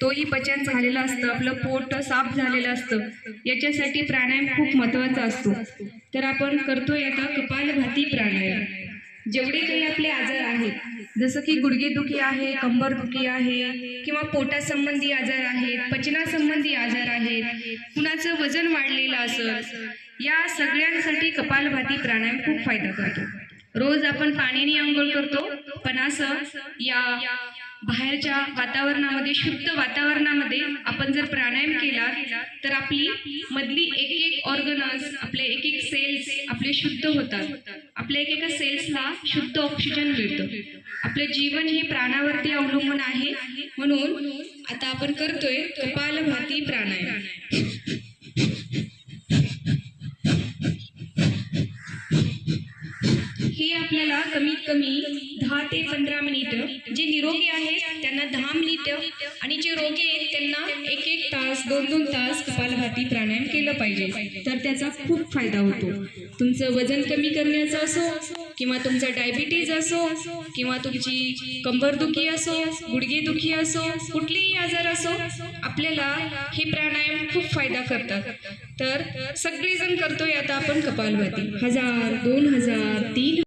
तोही पचन झालेलं असतं आपलं पोट साफ झालेलं असतं. याच्यासाठी प्राणायाम खूप महत्त्वाचा असतो. तर आपण करतोय आता कपालभाती प्राणायाम. जेवढे काही आपले आजार आहेत जसं की गुडघेदुखी आहे कंबरदुखी आहे किंवा पोटासंबंधी आजार आहेत पचनासंबंधी आजार आहेत कुणाचं वजन वाढलेलं असं या सगळ्यांसाठी कपालभाती प्राणायाम खूप फायदा करतो. रोज आपण पाण्याने आंघोळ करतो पण असं या बाहेरच्या वातावरणामध्ये शुद्ध वातावरणामध्ये आपण जर प्राणायाम केला तर आपली मधली एक एक ऑर्गनस आपले एक एक सेल्स आपले शुद्ध होतात. आपल्या एकेका सेल्सला शुद्ध ऑक्सिजन मिळतं. आपलं जीवन हे प्राणावरती अवलंबून आहे. म्हणून आता आपण करतोय कपालभाती प्राणायाम. हे आपल्याला कमीत कमी दहा ते पंधरा मिनिटं जे निरोगी आहेत त्यांना दहा मिनिटं आणि जे रोगी आहेत त्यांना एक एक तास दोन दोन तास कपालभाती प्राणायाम केलं पाहिजे. तर त्याचा खूप फायदा होतो. तुमचं वजन कमी करण्याचं असो किंवा तुमचा डायबिटीज असो किंवा तुमची कंबरदुखी असो गुडघेदुखी असो कुठलेही आजार असो आपल्याला हे प्राणायाम खूप फायदा करतात. तर सगळेजण करतोय आता आपण कपालभाती. हजार दोन हजार तीन